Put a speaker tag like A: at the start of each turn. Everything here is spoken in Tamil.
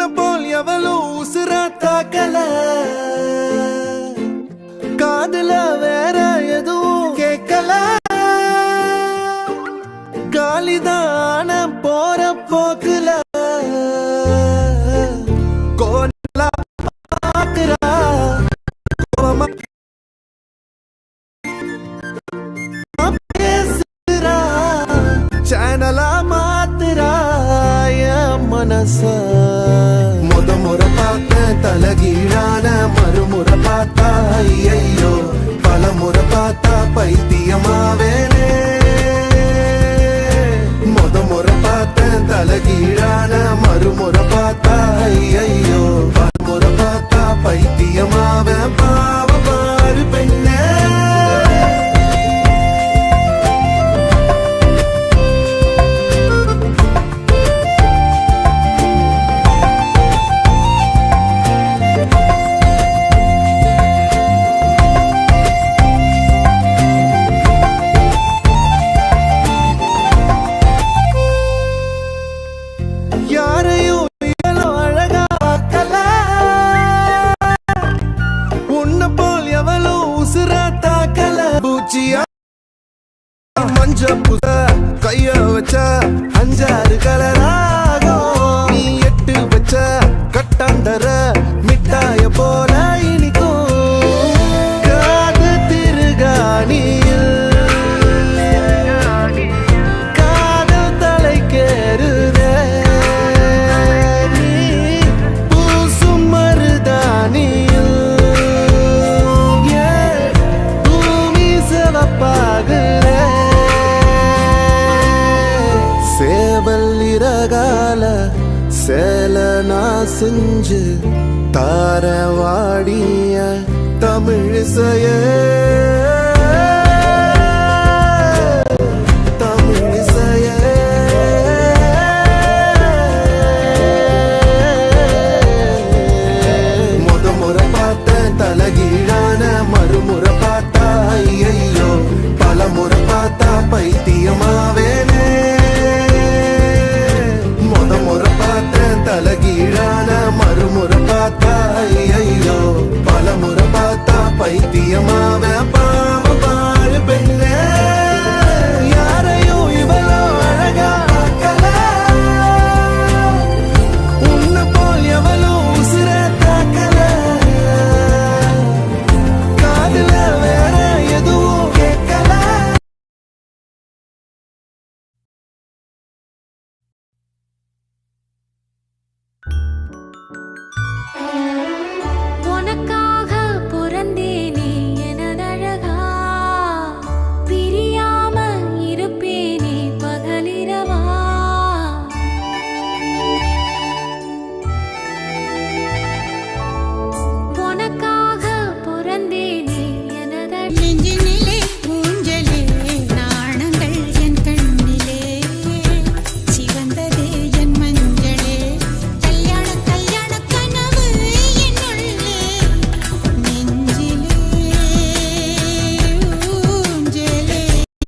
A: உன்னை போல் எவளும் உசுரா தாக்கல. காதுல வேற எதுவும் கேட்கல காலிதான போற போக்குல. கோலா பாக்குறா. பேசுறா. சேனலா மாத்துறா மனசா. தலகீழான மறுமுறை பார்த்தா ஐயையோ பல முறை பார்த்தா பைத்தியமாவேனே. முத முறை பார்த்த தலகீழான மறுமுறை பார்த்தா ஐயையோ பல முறை பார்த்தா பைத்தியமாவேன். மஞ்ச புத கைய வச்ச அஞ்சாறு கலரா? சேல நான் செஞ்சு தார வாடிய தமிழிசைய முத தலகீழான மறுமுறை பார்த்தா பல முறை பார்த்தா paipiyam